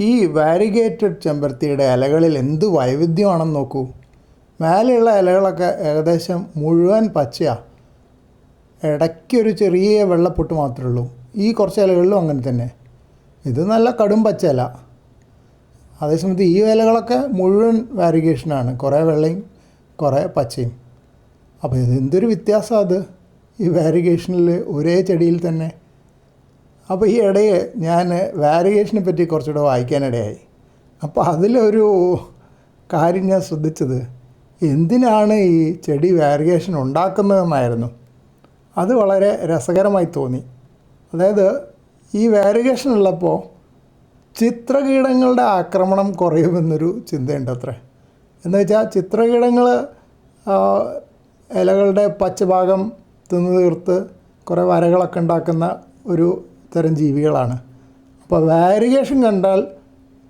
ഈ വാരിഗേറ്റഡ് ചെമ്പരത്തിയുടെ ഇലകളിൽ എന്ത് വൈവിധ്യമാണെന്ന് നോക്കൂ. മേലെയുള്ള ഇലകളൊക്കെ ഏകദേശം മുഴുവൻ പച്ചയാണ് ഇടയ്ക്കൊരു ചെറിയ വെള്ളപ്പൊട്ട് മാത്രമേ ഉള്ളൂ. ഈ കുറച്ച് ഇലകളിലും അങ്ങനെ തന്നെ. ഇത് നല്ല കടും പച്ച ഇല. അതേസമയത്ത് ഈ ഇലകളൊക്കെ മുഴുവൻ വാരിഗേഷനാണ് കുറേ വെള്ളയും കുറേ പച്ചയും. അപ്പോൾ ഇത് എന്തൊരു വ്യത്യാസമാണ് അത്. ഈ വാരിഗേഷനിൽ ഒരേ ചെടിയിൽ തന്നെ അപ്പോൾ ഈ ഇടയെ ഞാൻ വാരിയേഷനെ പറ്റി കുറച്ചുകൂടെ വായിക്കാനിടയായി. അപ്പോൾ അതിലൊരു കാര്യം ഞാൻ ശ്രദ്ധിച്ചത് എന്തിനാണ് ഈ ചെടി വാരിയേഷൻ ഉണ്ടാക്കുന്നതെന്നായിരുന്നു. അത് വളരെ രസകരമായി തോന്നി. അതായത് ഈ വാരിയേഷൻ ഉള്ളപ്പോൾ ചിത്രകീടങ്ങളുടെ ആക്രമണം കുറയുമെന്നൊരു ചിന്തയുണ്ട് അത്രേ എന്ന് വെച്ചാൽ ചിത്രകീടങ്ങൾ ഇലകളുടെ പച്ചഭാഗം തിന്നു തീർത്ത് കുറേ വരകളൊക്കെ ഉണ്ടാക്കുന്ന ഒരു തരം ജീവികളാണ്. അപ്പോൾ വാരിഗേഷൻ കണ്ടാൽ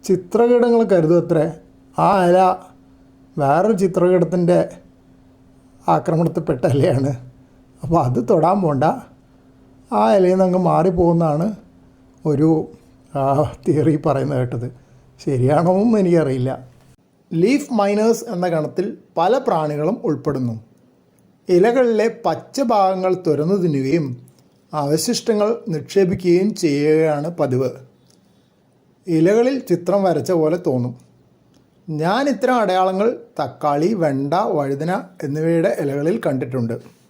ചിത്രകീടങ്ങൾ കരുതത്രേ ആ അല വേറൊരു ചിത്രകീടത്തിന്റെ ആക്രമണത്തിൽപ്പെട്ട അലയാണ് അപ്പോൾ അത് തൊടാൻ പോണ്ട. ആ ഇലയിൽ നിന്ന് അങ്ങ് മാറിപ്പോകുന്നതാണ് ഒരു തിയറി പറയുന്നത് കേട്ടത്. ശരിയാണോ എന്ന് എനിക്കറിയില്ല. ലീഫ് മൈനേഴ്സ് എന്ന ഗണത്തിൽ പല പ്രാണികളും ഉൾപ്പെടുന്നു. ഇലകളിലെ പച്ച ഭാഗങ്ങൾ തുരന്നു തിന്നുകയും അവശിഷ്ടങ്ങൾ നിക്ഷേപിക്കുകയും ചെയ്യുകയാണ് പതിവ്. ഇലകളിൽ ചിത്രം വരച്ച പോലെ തോന്നും. ഞാൻ ഇത്തരം അടയാളങ്ങൾ തക്കാളി വെണ്ട വഴുതന എന്നിവയുടെ ഇലകളിൽ കണ്ടിട്ടുണ്ട്.